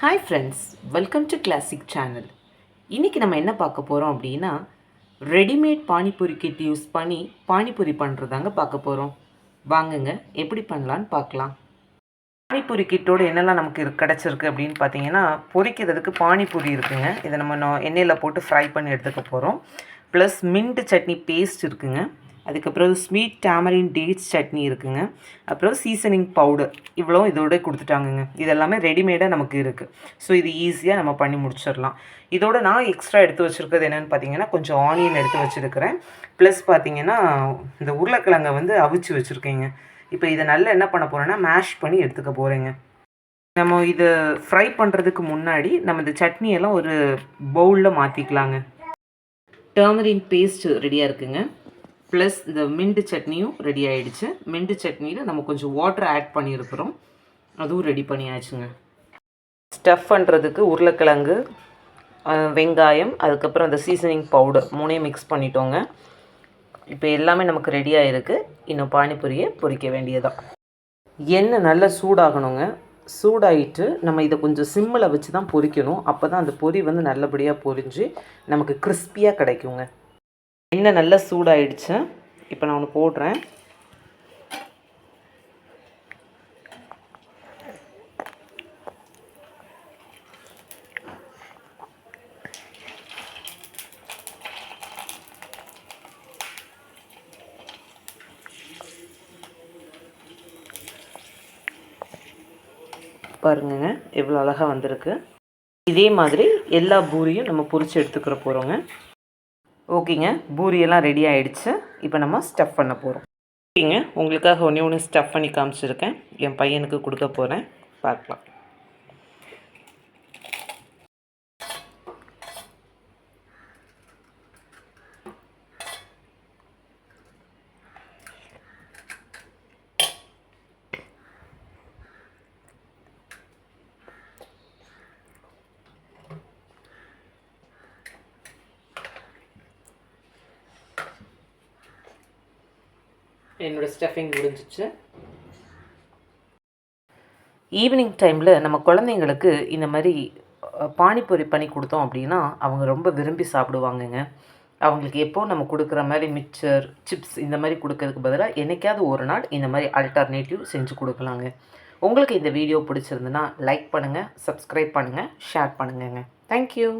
Hi friends welcome to classic channel இன்றைக்கி நம்ம என்ன பார்க்க போகிறோம் அப்படின்னா ரெடிமேட் பானிபூரி கிட் யூஸ் பண்ணி பானிபூரி பண்ணுறதாங்க பார்க்க போகிறோம் வாங்குங்க எப்படி பண்ணலான்னு பார்க்கலாம். பானிபூரி கிட்டோடு என்னெல்லாம் நமக்கு கிடச்சிருக்கு அப்படின்னு பார்த்தீங்கன்னா பொரிக்கிறதுக்கு பானிபூரி இருக்குங்க. இதை நம்ம எண்ணெயில் போட்டு ஃப்ரை பண்ணி எடுத்துக்க போகிறோம் ப்ளஸ் மின்ட் சட்னி பேஸ்ட் இருக்குங்க. அதுக்கப்புறம் ஸ்வீட் டேமரின் டேட்ஸ் சட்னி இருக்குங்க. அப்புறம் சீசனிங் பவுடர் இவ்வளோ இதோட கொடுத்துட்டாங்கங்க. இதெல்லாமே ரெடிமேடாக நமக்கு இருக்குது ஸோ இது ஈஸியாக நம்ம பண்ணி முடிச்சிடலாம். இதோட நான் எக்ஸ்ட்ரா எடுத்து வச்சுருக்கிறது என்னென்னு பார்த்தீங்கன்னா கொஞ்சம் ஆனியன் எடுத்து வச்சுருக்கிறேன். ப்ளஸ் பார்த்தீங்கன்னா இந்த உருளைக்கிழங்கை வந்து அவிச்சு வச்சுருக்கேங்க. இப்போ இதை நல்லா என்ன பண்ண போகிறேன்னா மேஷ் பண்ணி எடுத்துக்க போகிறேங்க நம்ம இதை ஃப்ரை பண்ணுறதுக்கு முன்னாடி நம்ம இந்த சட்னியெல்லாம் ஒரு பவுலில் மாற்றிக்கலாங்க டர்மரின் பேஸ்ட் ரெடியாக இருக்குங்க. ப்ளஸ் இந்த மின்ட் சட்னியும் ரெடி ஆகிடுச்சு மின்ட் சட்னியில் நம்ம கொஞ்சம் வாட்டர் ஆட் பண்ணியிருக்கிறோம். அதுவும் ரெடி பண்ணியாச்சுங்க. ஸ்டஃப் பண்ணுறதுக்கு உருளைக்கிழங்கு வெங்காயம் அதுக்கப்புறம் அந்த சீசனிங் பவுடர் மூணையும் மிக்ஸ் பண்ணிட்டோங்க. இப்போ எல்லாமே நமக்கு ரெடியாக இருக்குது இன்னும் பானிபூரியை பொரிக்க வேண்டியதான் எண்ணெய் நல்லா சூடாகணுங்க. சூடாயிட்டு நம்ம இதை கொஞ்சம் சிம்மில் வச்சு தான் பொரிக்கணும் அப்போ தான் அந்த பொரி வந்து நல்லபடியாக பொரிஞ்சு நமக்கு கிறிஸ்பியாக கிடைக்குங்க. எண்ணெய் நல்லா சூடாயிடுச்சு. இப்போ நான் ஒன்று போடுறேன். பாருங்கங்க எவ்வளோ அழகாக வந்திருக்கு. இதே மாதிரி எல்லா பூரியும் நம்ம பொரிச்சு எடுத்துக்கிற போகிறோங்க ஓகேங்க. பூரியெல்லாம் ரெடி ஆகிடுச்சு இப்போ நம்ம ஸ்டஃப் பண்ண போகிறோம் ஓகேங்க. உங்களுக்காக ஒன்றே ஒன்று ஸ்டஃப் பண்ணி காமிச்சிருக்கேன். என் பையனுக்கு கொடுக்க போகிறேன் பார்க்கலாம். என்னோடய ஸ்டஃபிங் முடிஞ்சிச்சு. ஈவினிங் டைமில் நம்ம குழந்தைங்களுக்கு இந்த மாதிரி பானிபூரி பண்ணி கொடுத்தோம் அப்படின்னா அவங்க ரொம்ப விரும்பி சாப்பிடுவாங்கங்க. அவங்களுக்கு எப்போ நம்ம கொடுக்குற மாதிரி மிக்சர் சிப்ஸ் இந்த மாதிரி கொடுக்கறதுக்கு பதிலாக என்னைக்காவது ஒரு நாள் இந்த மாதிரி அல்டர்னேட்டிவ் செஞ்சு கொடுக்கலாங்க. உங்களுக்கு இந்த வீடியோ பிடிச்சிருந்துன்னா லைக் பண்ணுங்கள் சப்ஸ்கிரைப் பண்ணுங்கள் ஷேர் பண்ணுங்கங்க. Thank you